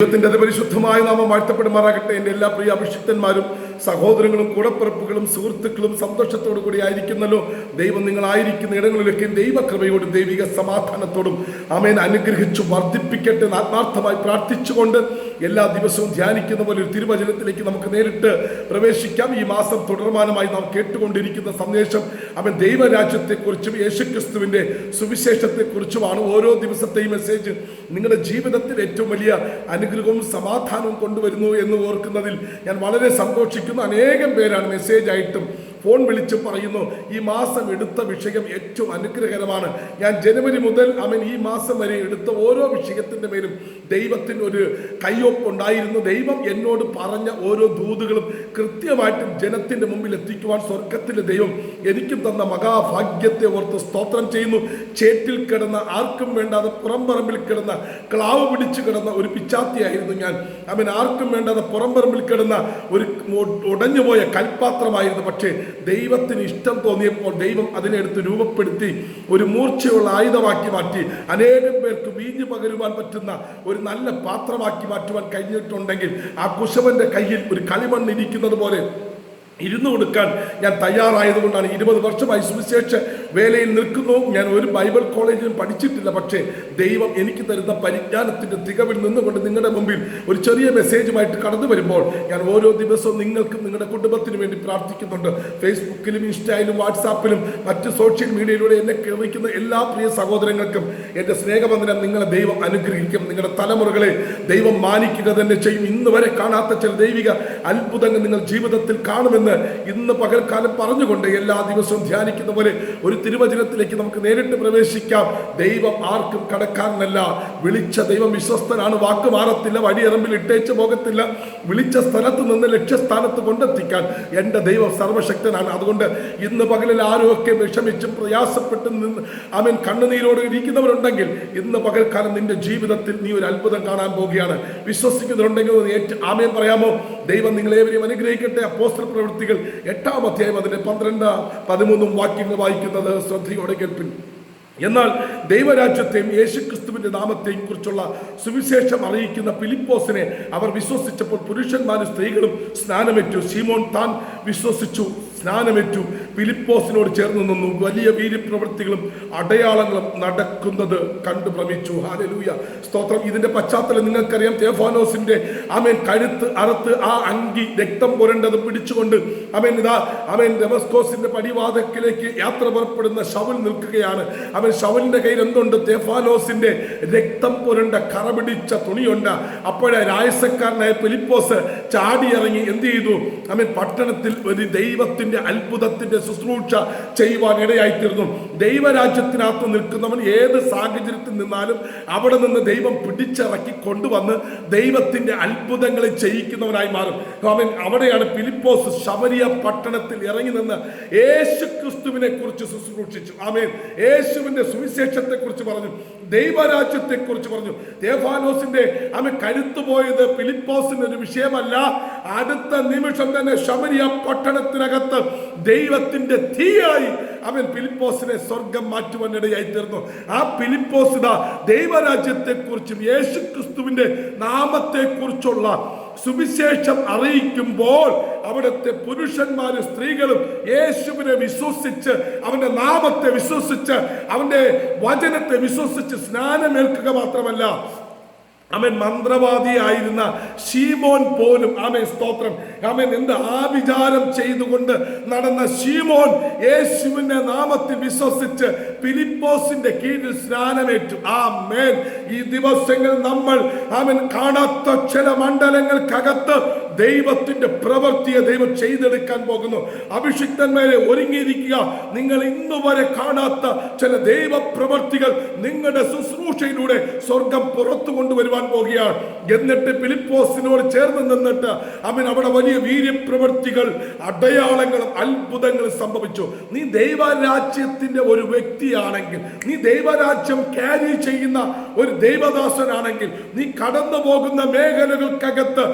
ദൈവത്തിന്റെ അതിപരിശുദ്ധമായ നാമം വാഴ്ത്തപ്പെടുമാറാകട്ടെ എന്റെ എല്ലാ പ്രിയ അഭിഷിക്തന്മാരും. സഹോദരങ്ങളും കൂടപ്പിറപ്പുകളും സുഹൃത്തുക്കളും സന്തോഷത്തോടു കൂടി ആയിരിക്കുന്നല്ലോ. ദൈവം നിങ്ങളായിരിക്കുന്ന ഇടങ്ങളിലൊക്കെ ദൈവകൃപയോടും ദൈവിക സമാധാനത്തോടും അമേൻ അനുഗ്രഹിച്ചു വർദ്ധിപ്പിക്കട്ടെ ആത്മാർത്ഥമായി പ്രാർത്ഥിച്ചുകൊണ്ട് എല്ലാ ദിവസവും ധ്യാനിക്കുന്ന പോലെ ഒരു തിരുവചനത്തിലേക്ക് നമുക്ക് നേരിട്ട് പ്രവേശിക്കാം. ഈ മാസം തുടർമാനമായി നാം കേട്ടുകൊണ്ടിരിക്കുന്ന സന്ദേശം അവൻ ദൈവരാജ്യത്തെക്കുറിച്ചും യേശുക്രിസ്തുവിന്റെ സുവിശേഷത്തെക്കുറിച്ചുമാണ്. ഓരോ ദിവസത്തെയും മെസ്സേജ് നിങ്ങളുടെ ജീവിതത്തിൽ ഏറ്റവും വലിയ അനുഗ്രഹവും സമാധാനവും കൊണ്ടുവരുന്നു എന്ന് ഓർക്കുന്നതിൽ ഞാൻ വളരെ സന്തോഷിക്കുന്നു. അനേകം പേരാണ് മെസ്സേജ് ആയിട്ടും ഫോൺ വിളിച്ച് പറയുന്നു ഈ മാസം എടുത്ത വിഷയം ഏറ്റവും അനുഗ്രഹകരമാണ്. ഞാൻ ജനുവരി മുതൽ അവൻ ഈ മാസം വരെ എടുത്ത ഓരോ വിഷയത്തിന്റെ മേലും ദൈവത്തിന് ഒരു കയ്യൊപ്പുണ്ടായിരുന്നു. ദൈവം എന്നോട് പറഞ്ഞ ഓരോ ദൂതുകളും കൃത്യമായിട്ടും ജനത്തിന്റെ മുമ്പിൽ എത്തിക്കുവാൻ സ്വർഗത്തിലെ ദൈവം എനിക്കും തന്ന മഹാഭാഗ്യത്തെ ഓർത്ത് സ്തോത്രം ചെയ്യുന്നു. ചേറ്റിൽ കിടന്ന ആർക്കും വേണ്ടാതെ പുറംപറമ്പിൽ കിടന്ന ക്ലാവ് പിടിച്ചു കിടന്ന ഒരു പിച്ചാത്തിയായിരുന്നു ഞാൻ. അവൻ ആർക്കും വേണ്ടാതെ പുറംപറമ്പിൽ കിടന്ന ഒരു ഉടഞ്ഞുപോയ കൽപ്പാത്രമായിരുന്നു. പക്ഷേ ദൈവത്തിന് ഇഷ്ടം തോന്നിയപ്പോൾ ദൈവം അതിനെടുത്ത് രൂപപ്പെടുത്തി ഒരു മൂർച്ചയുള്ള ആയുധമാക്കി മാറ്റി. അനേകം പേർക്ക് വീഞ്ഞു പകരുവാൻ പറ്റുന്ന ഒരു നല്ല പാത്രമാക്കി മാറ്റുവാൻ കഴിഞ്ഞിട്ടുണ്ടെങ്കിൽ ആ കുശവന്റെ കയ്യിൽ ഒരു കളിമണ്ണ് ഇരിക്കുന്നത് പോലെ ഇരുന്നു കൊടുക്കാൻ ഞാൻ തയ്യാറായതുകൊണ്ടാണ് ഇരുപത് വർഷമായി സുവിശേഷ വേലയിൽ നിൽക്കുന്നു. ഞാൻ ഒരു ബൈബിൾ കോളേജിലും പഠിച്ചിട്ടില്ല. പക്ഷേ ദൈവം എനിക്ക് തരുന്ന പരിജ്ഞാനത്തിന്റെ തികവിൽ നിന്നുകൊണ്ട് നിങ്ങളുടെ മുമ്പിൽ ഒരു ചെറിയ മെസ്സേജുമായിട്ട് കടന്നു വരുമ്പോൾ ഞാൻ ഓരോ ദിവസവും നിങ്ങൾക്കും നിങ്ങളുടെ കുടുംബത്തിനു വേണ്ടി പ്രാർത്ഥിക്കുന്നുണ്ട്. ഫേസ്ബുക്കിലും ഇൻസ്റ്റയിലും വാട്സാപ്പിലും മറ്റ് സോഷ്യൽ മീഡിയയിലൂടെ എന്നെ കേൾക്കുന്ന എല്ലാ പ്രിയ സഹോദരങ്ങൾക്കും എന്റെ സ്നേഹബന്ധനം നിങ്ങളെ ദൈവം അനുഗ്രഹിക്കും. നിങ്ങളുടെ തലമുറകളെ ദൈവം മാനിക്കുക തന്നെ ചെയ്യും. ഇന്ന് വരെ കാണാത്ത ചില ദൈവിക അത്ഭുതങ്ങൾ നിങ്ങൾ ജീവിതത്തിൽ കാണുമെന്ന് ഇന്ന് പകൽക്കാലം പറഞ്ഞുകൊണ്ട് എല്ലാ ദിവസവും ധ്യാനിക്കുന്ന പോലെ ഒരു തിരുവചനത്തിലേക്ക് നമുക്ക് നേരിട്ട് പ്രവേശിക്കാം. ദൈവം ആർക്കും കടക്കാരനല്ല. വിളിച്ച ദൈവം വിശ്വസ്തനാണ്. വാക്ക് മാറത്തില്ല വഴിയറമ്പിൽ ഇട്ടേച്ച് പോകത്തില്ല. വിളിച്ച സ്ഥലത്ത് നിന്ന് ലക്ഷ്യസ്ഥാനത്ത് കൊണ്ടെത്തിക്കാൻ എന്റെ ദൈവം സർവശക്തനാണ്. അതുകൊണ്ട് ഇന്ന് പകലിൽ ആരുമൊക്കെ വിഷമിച്ചും പ്രയാസപ്പെട്ടും നിന്ന് അവൻ കണ്ണുനീരോട് ഇരിക്കുന്നവരുണ്ടെങ്കിൽ ഇന്ന് പകൽക്കാലം നിന്റെ ജീവിതത്തിൽ നീ ഒരു അത്ഭുതം കാണാൻ പോവുകയാണ് വിശ്വസിക്കുന്നവരുണ്ടെങ്കിൽ ആമേൻ പറയാമോ? ദൈവം നിങ്ങളേവരെയും അനുഗ്രഹിക്കട്ടെ. അപ്പോസ്റ്റൽ പ്രവൃത്തികൾ എട്ടാം അധ്യായം അതിന്റെ പന്ത്രണ്ട് പതിമൂന്നും വാക്യങ്ങൾ വായിക്കുന്നത് ശ്രദ്ധയോടെ കേൾപ്പിൻ. എന്നാൽ ദൈവരാജ്യത്തെയും യേശുക്രിസ്തുവിന്റെ നാമത്തെയും കുറിച്ചുള്ള സുവിശേഷം അറിയിക്കുന്ന ഫിലിപ്പോസിനെ അവർ വിശ്വസിച്ചപ്പോൾ പുരുഷന്മാരും സ്ത്രീകളും സ്നാനമേറ്റു. ശീമോൻ താൻ വിശ്വസിച്ചു. സ്നാനമേറ്റു. ഫിലിപ്പോസിനോട് ചേർന്ന് നിന്നു. വലിയ വീര്യപ്രവൃത്തികളും അടയാളങ്ങളും നടക്കുന്നത് കണ്ടു ഭ്രമിച്ചു. ഹാലലൂയ സ്തോത്രം. ഇതിന്റെ പശ്ചാത്തലം നിങ്ങൾക്കറിയാം. തേഫാനോസിന്റെ അമേൻ കഴുത്ത് അറുത്ത് ആ അങ്കി രക്തം പുരണ്ടത് പിടിച്ചുകൊണ്ട് അമേൻ ഇതാ അമേൻ ഡെമസ്കോസിന്റെ പടിവാതക്കിലേക്ക് യാത്ര പുറപ്പെടുന്ന ഷവൽ നിൽക്കുകയാണ്. അവൻ ശവലിന്റെ കയ്യിൽ എന്തുണ്ട്? തേഫാനോസിന്റെ രക്തം പുരണ്ട കറപിടിച്ച തുണിയുണ്ട്. അപ്പോഴേ രായസക്കാരനായ ഫിലിപ്പോസ് ചാടിയിറങ്ങി എന്ത് ചെയ്തു? അവൻ പട്ടണത്തിൽ ഒരു ദൈവത്തിന്റെ അത്ഭുതത്തിന്റെ ശുശ്രൂഷ ചെയ്യുവാൻ ഇടയായിത്തീർന്നു. ദൈവരാജ്യത്തിനകത്ത് നിൽക്കുന്നവൻ ഏത് സാഹചര്യത്തിൽ നിന്നാലും അവിടെ നിന്ന് ദൈവം പിടിച്ചിറക്കി കൊണ്ടുവന്ന് ദൈവത്തിന്റെ അത്ഭുതങ്ങളെ ചെയ്യിക്കുന്നവനായി മാറും. അവൻ അവിടെയാണ് ഫിലിപ്പോസ് ശബരിയ പട്ടണത്തിൽ ഇറങ്ങി നിന്ന് യേശു ക്രിസ്തുവിനെ കുറിച്ച് ശുശ്രൂഷിച്ചു. ആമേൻ. യേശുവിന്റെ സുവിശേഷത്തെ കുറിച്ച് പറഞ്ഞു. ദൈവരാജ്യത്തെ കുറിച്ച് പറഞ്ഞു. ദേവാനോസിന്റെ അവൻ കരുത്തു പോയത് ഫിലിപ്പോസിന്റെ ഒരു വിഷയമല്ല. അടുത്ത നിമിഷം തന്നെ ശബരിയ പട്ടണത്തിനകത്ത് ദൈവത്തിന്റെ തീയായി അവൻ ഫിലിപ്പോസിനെ സ്വർഗം മാറ്റുവാൻ ഇടയായി തീർന്നു. ആ ഫിലിപ്പോസ് ദൈവരാജ്യത്തെക്കുറിച്ചും ദൈവരാജ്യത്തെ കുറിച്ചും യേശു ക്രിസ്തുവിന്റെ നാമത്തെ കുറിച്ചുള്ള സുവിശേഷം അറിയിക്കുമ്പോൾ അവിടുത്തെ പുരുഷന്മാരും സ്ത്രീകളും യേശുവിനെ വിശ്വസിച്ച് അവന്റെ നാമത്തെ വിശ്വസിച്ച് അവന്റെ വചനത്തെ വിശ്വസിച്ച് സ്നാനമേൽക്കുക മാത്രമല്ല അവൻ മന്ത്രവാദിയായിരുന്ന ഷീമോൻ പോലും അമൻ സ്തോത്രം. അവൻ എന്ത് ആവിചാരം ചെയ്തുകൊണ്ട് നടന്ന ഷീമോൻ യേശുവിന്റെ നാമത്തിൽ വിശ്വസിച്ച് ഫിലിപ്പോസിന്റെ കീഴിൽ സ്നാനമേറ്റു. ആ മേൻ ഈ ദിവസങ്ങൾ നമ്മൾ അവൻ കാണാത്ത ചില മണ്ഡലങ്ങൾക്കകത്ത് ദൈവത്തിന്റെ പ്രവൃത്തിയെ ദൈവം ചെയ്തെടുക്കാൻ പോകുന്നു. അഭിഷിക്തന്മാരെ ഒരുങ്ങിയിരിക്കുക. നിങ്ങൾ ഇന്നു വരെ കാണാത്ത ചില ദൈവ പ്രവൃത്തികൾ നിങ്ങളുടെ ശുശ്രൂഷയിലൂടെ സ്വർഗം പുറത്തു കൊണ്ടുവരുവാൻ പോകുകയാണ്. എന്നിട്ട് ഫിലിപ്പോസിനോട് ചേർന്ന് നിന്നിട്ട് അവൻ അവിടെ വലിയ വീര്യപ്രവൃത്തികൾ അടയാളങ്ങളും അത്ഭുതങ്ങളും സംഭവിച്ചു. നീ ദൈവരാജ്യത്തിന്റെ ഒരു വ്യക്തിയാണെങ്കിൽ നീ ദൈവരാജ്യം ക്യാരി ചെയ്യുന്ന ഒരു ദൈവദാസനാണെങ്കിൽ നീ കടന്നു പോകുന്ന മേഖലകൾക്കകത്ത്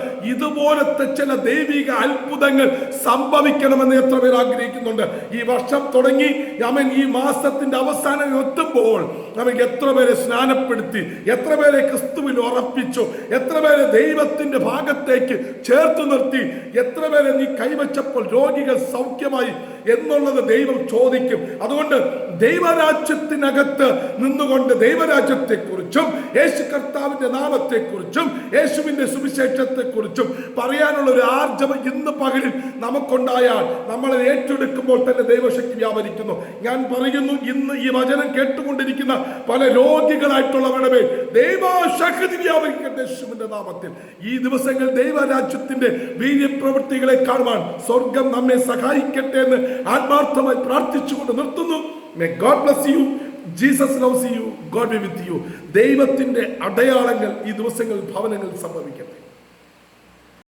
ഇതുപോലത്തെ ചില ദൈവിക അത്ഭുതങ്ങൾ സംഭവിക്കണമെന്ന് എത്ര പേർ ആഗ്രഹിക്കുന്നുണ്ട്. ഈ വർഷം തുടങ്ങി അവൻ ഈ മാസത്തിന്റെ അവസാനം എത്തുമ്പോൾ നമുക്ക് എത്ര പേരെ സ്നാനപ്പെടുത്തി എത്ര പേരെ ക്രിസ്തുവിൽ ഉറപ്പിച്ചു എത്ര പേരെ ദൈവത്തിന്റെ ഭാഗത്തേക്ക് ചേർത്ത് നിർത്തി എത്ര പേരെ നീ കൈവച്ചപ്പോൾ രോഗികൾ സൗഖ്യമായി എന്നുള്ളത് ദൈവം ചോദിക്കും. അതുകൊണ്ട് ദൈവരാജ്യത്തിനകത്ത് നിന്നുകൊണ്ട് ദൈവരാജ്യത്തെക്കുറിച്ചും യേശു കർത്താവിന്റെ നാമത്തെക്കുറിച്ചും യേശുവിന്റെ സുവിശേഷത്തെക്കുറിച്ചും പറയാനുള്ള ഒരു ആർജവം ഇന്ന് പകലിൽ നമുക്കുണ്ടായാൽ നമ്മളെ ഏറ്റെടുക്കുമ്പോൾ തന്നെ ദൈവശക്തി വ്യാപരിക്കുന്നു. ഞാൻ പറയുന്നു ഇന്ന് ഈ വചനം കേട്ടുകൊണ്ടിരിക്കുന്ന പല രോഗികളായിട്ടുള്ളവരുടെ മേൽ ദൈവശക്തി വ്യാപരിക്കട്ടെ യേശുവിന്റെ നാമത്തിൽ. ഈ ദിവസങ്ങൾ ദൈവരാജ്യത്തിന്റെ വീര്യപ്രവൃത്തികളെ കാണുവാൻ സ്വർഗം നമ്മെ സഹായിക്കട്ടെ എന്ന് ആത്മാർത്ഥമായി പ്രാർത്ഥിച്ചുകൊണ്ട് നിർത്തുന്നു. May God bless you Jesus loves you God with you ദൈവത്തിന്റെ അടയാളങ്ങൾ ഈ ദിവസങ്ങളിൽ ഭവനങ്ങളിൽ സംഭവിക്കട്ടെ.